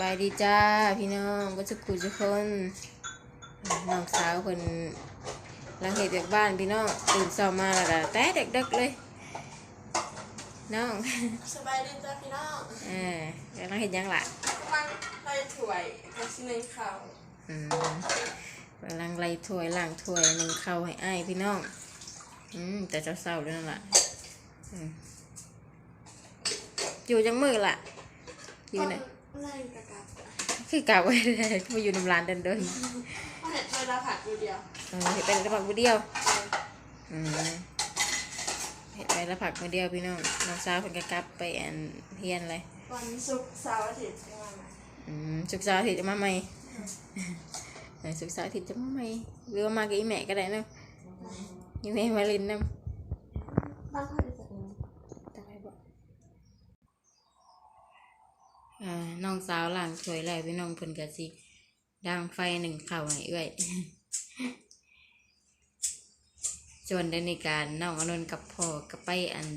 บายดีจ้าพี่น้องก็จะกูทุกคนน้องสาวคนหลังเหตุจากบ้านพี่น้องตื่นเช้ามาแล้วก็แต่เด็กๆเลยน้องสบายดีจ้าพี่น้องเออกำลังเห็นยังล่ะฟังไปถวยพัชนีข่าวอืมกำลังไล่ถ้วยล้างถ้วยหนึ่งเข้าวให้อ้ายพี่น้องอืมแต่เช้าๆเลยนั่นล่ะอืมอยู่จังมือล่ะอยู่ไหน ไล่กระกับคือกะไว้เลยมาอยู่ในร้านเดินเดินเพราะเห็นเวลาผัดอยู่เดียวๆเออเห็นเป็นระผักมือเดียวอืมเห็นไประผักมือเดียวพี่น้องน้องสาวเพิ่นก็กลับไปอันเฮียนเลยวันศุกร์เสาร์อาทิตย์ใช่ไหมอืมศึกษาร์อาทิตย์จะมาใหม่เออศึกษาร์อาทิตย์จะมาใหม่หรือว่ามากับอีแม่ก็ได้เนาะอีแม่มาลินนำบ้านเขาจะจัดงาน ตายบ่ อ่าน้องสาวล้างถ้วยแล้วพี่น้องเพิ่นก็สิดังไฟหนึ่งเข้าให้เอื้อยส่วนในในการน้องอนนกับพ่อก็ไปอัน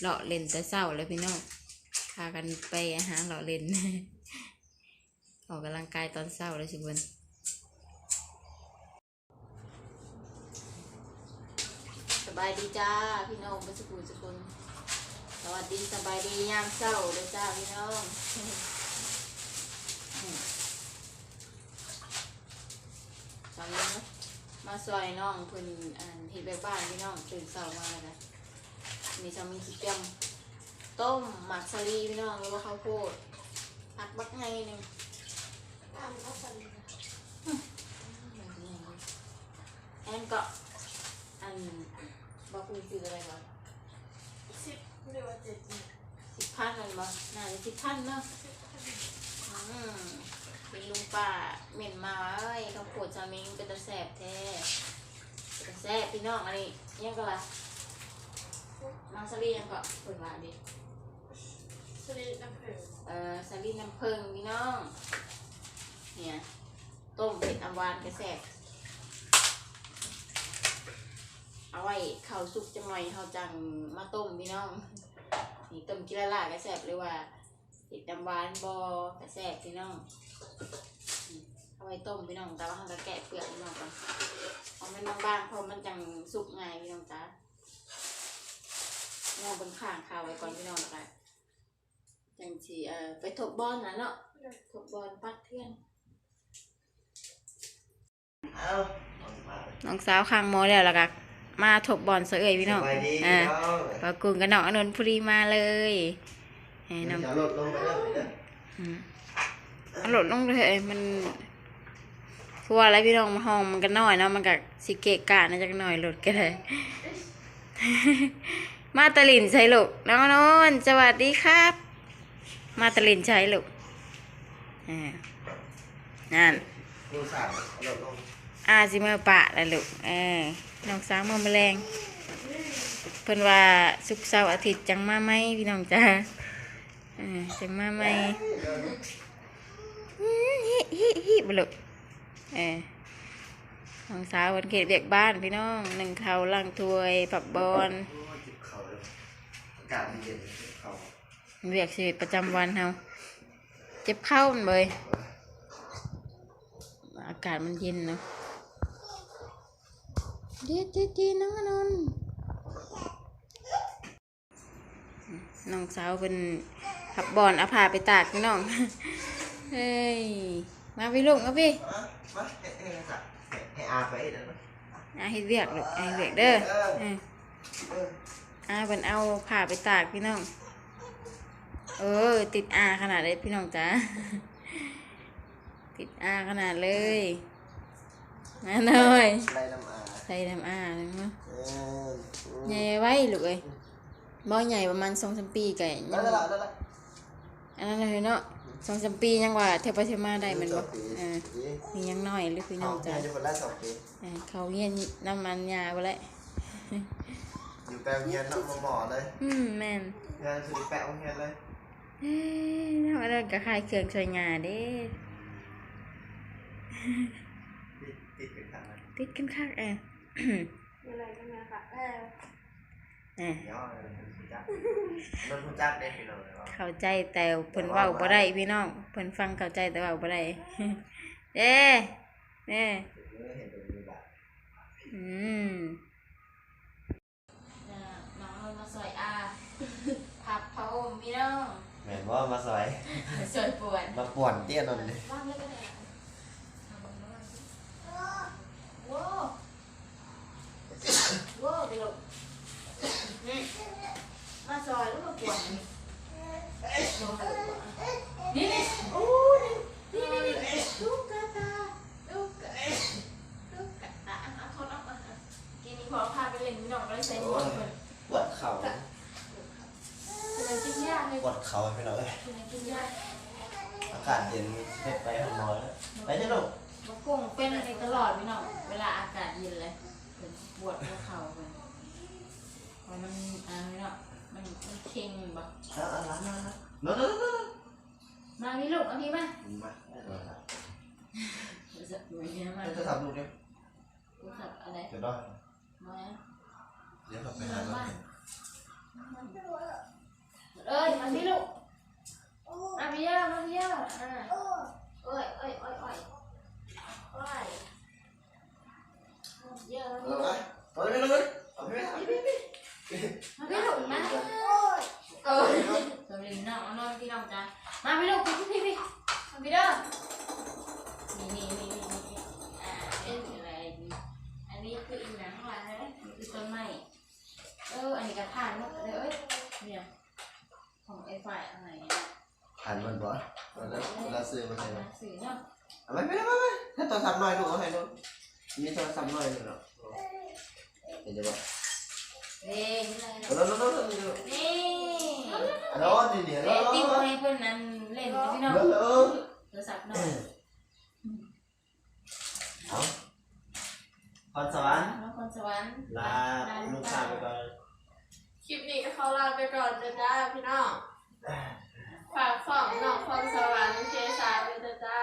เลาะเล่นแต่เศร้าแล้วพี่น้องพากันไปหาเลาะเล่น ออกกำลังกายตอนเศร้าเลยสิเพิ่นสบายดีจ้า พี่น้องเมื่อสักครู่สักคน วัสดีสบายดียามเศร้าเลยจ้าพี่น้องตอนนี้มาซอยน้องเพิ่นอันเฮ็ดแบบบ้านพี่น้องตื่นเช้ามาแล้วนะมีซามีสิเตรียมต้มหมักสาลีพี่น้องแล้วก็ข้าวโพดผักบักไงหนึ่งบ้านเขาสั่งแอนก็อันบอกคุณคืออะไรก่อน สิบหรือว่าเจ็ดเนี่ยสิบพันนั่นบ่น่าจะสิบพันเนาะอืมเป็นลุงป้าเหม็นมาเอ้ยเขาปวดจามิงเป็นตะแสบแท้เป็นตะแสบพี่น้องอันนี้ยังก็ละมาซาลียังก็เปิดมาดิสลิดน้ำผึ้งเอ่อซาลีน้ำผึ้งพี่น้อง เนี่ย ต้มเผ็ดอำหวานกระแสบ เอาไว้ข้าวสุกจังหน่อยเขาจังมาต้มพี่น้องนี่ต้มกินละลายกระแสบเลยว่าเผ็ดอำหวานบอกระแสบพี่น้องเอาไว้ต้มพี่น้องแต่ว่าเราจะแกะเปลือกพี่น้องก่อนเอามันบางๆเพราะมันจังสุกง่ายพี่น้องจ้าเอาบนข้างข้าวไว้ก่อนพี่น้องแล้วกันจังสีเอ่อไปทบบอลนะเนาะทบบอลปักเที่ยงเอ้าน้องสาวข้างหมอแล้วแล้วก็ มาทบบอลเสยพี่น้องสบายดีอ่าน้องปากุงกับน้องอนนท์พอดีมาเลยเอ้ยน้องจะลดลงไปเรื่อยๆเด้ออืมเอาโหลดลงเลยมันคือว่าอะไรพี่น้องมาห้องมันก็น้อยเนาะมันก็สิเกะกะนะจักหน่อยโหลดก็ได้มาตะลินใช่ลูกน้องอนนท์สวัสดีครับ มาตะลินใช่ลูกอ่านั่นดูสามลดลง อาสิมาปะแล้วลูกเออน้องสาวมาแมลงเพิ่นว่าสุกเสาร์อาทิตย์จังมาไหมพี่น้องจ้าเออจังมาไหมฮิฮิฮิบลุเออน้องสาววันเขตเบียกบ้านพี่น้องหนึ่งเขาล่างถ้วยผับบอลเข่าเลยอากาศมันเย็นเจ็บเข่าเบียกชีวิตประจำวันเฮาเจ็บเข้ามันเลยอากาศมันเย็นเนาะ ด็ดเด็ดเด็ดน้องอนนน้องสาวเป็นผับบอลเอาผ้าไปตากพี่น้อง เฮ้ย มาพี่ลูกมาพี่ให้อาไปเด้อนะอาเฮ็ดเวียกลูกอาเฮ็ดเวียกเด้อออเอออาเพิ่นเอาผ้าไปตากพี่น้อง เออ ติดอาขนาดเลยพี่น้องจ้าติดอาขนาดเลยมาหน่อยไล่น้ำอา ใส่น้ำอาหนึ่งเนาะเออใหญ่ไว้ลูกเอ้ยบ่ใหญ่ประมาณสองสามปีไก่ยังได้ละได้ละอันนั้นเลยเนาะสองสามปียังว่าเทไปเทมาได้แมันบ่เออปีมียังน้อยเลยพี่น้องจ้าอยู่คนละสองปีเออเขาเงียนน้ำมันยาไปแล้วอยู่แปลงเงียนน้ำหมอเลย อืมแม่นงานคือแปะเงียนเลยเอ้ยทำอะไรกับขายเครื่องช่วยงานเด้ติดติดเป็นขันเลยติดกันคักเออมี อะไรกันไหมคะเออเออเดี๋ยวเอาเลยจจักมันรู้จักได้พี่น้องเลยว่าเข้าใจแต่เพิ่นเว้าบ่ได้พี่น้องเพิ่นฟังเข้าใจแต่เว้าบ่ได้เด้เด้เออเห็นเป็นมือแบบอืมน้องมาซอยอาพับพระอมพี่น้องแม่นว่ามาซอยสวยปวดมาป่วนเตี้ยนนเลยว่างเลยก็ได้โว้โว้ไปลูกนี่มาซอยแล้วมาปวดนี่นี่นี่โอ้นี่นี่นี่นี่ลูกกระตาลูกกระลูกกระตาอะเอาทนออกมาอะกินนี่พอพาไปเล่นพี่น้องก็เลยใส่หมวกเพิ่น ปวดเข่า เป็นกินยาก เลยปวดเข่าพี่น้องเอ้ยเป็นกินยากอากาศเย็นเฮ็ดไปห้องนอนแล้วไปเถอะลูกมะกุ้งเป็นอะไรตลอดพี่น้องเวลาอากาศเย็นเลยเป็นปวดหัวเข่าเลยเพราะมันอ่าพี่น้องมันมันเค็งบ่เอาเอาล้างมาแล้วนอนนอนนอนมาพี่ลูกเอาพี่มามาได้เลยครับเดี๋ยวจะดูเนี่ยมาจะทำลูกเดี๋ยวกูขับอะไรเดี๋ยวได้มาเดี๋ยวกลับไปหาลูก เอ้ยมาพี่ลูกมาพี่เยอะมาพี่เยอะอ่าเอ้ย หันมันบ่วันนั้นเราซื้อมาใช่ไหมหนังสือเนาะเอาไปไปไปไปถ้าตัวทำหน่อยลูกเอาให้ลูกมีตัวทำหน่อยลูกเนาะเห็นจะบอกเด้นี่เลยเอาเนาะแล้วแล้วแล้วแล้วนี่แล้วนี่เนี่ยเด้แล้วติ้วให้เพื่อนนั้นเล่นกับพี่น้องแล้วแล้ว โทรศัพท์เนาะ เอาพรสวรรค์ น้องคนสวรรค์ ลาลูกชายไปก่อน คลิปนี้ก็เขาลาไปก่อนจ้าจ้าพี่น้องฝากสองน้องคนสวรรค์เคสาเลยจ้าจ้า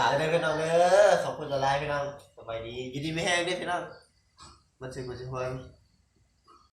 ฝายเลยพี่น้องเด้อขอบคุณหลายพี่น้องสบายดียินดีไม่แห้งด้วยพี่น้องมันถึงมันจะพอ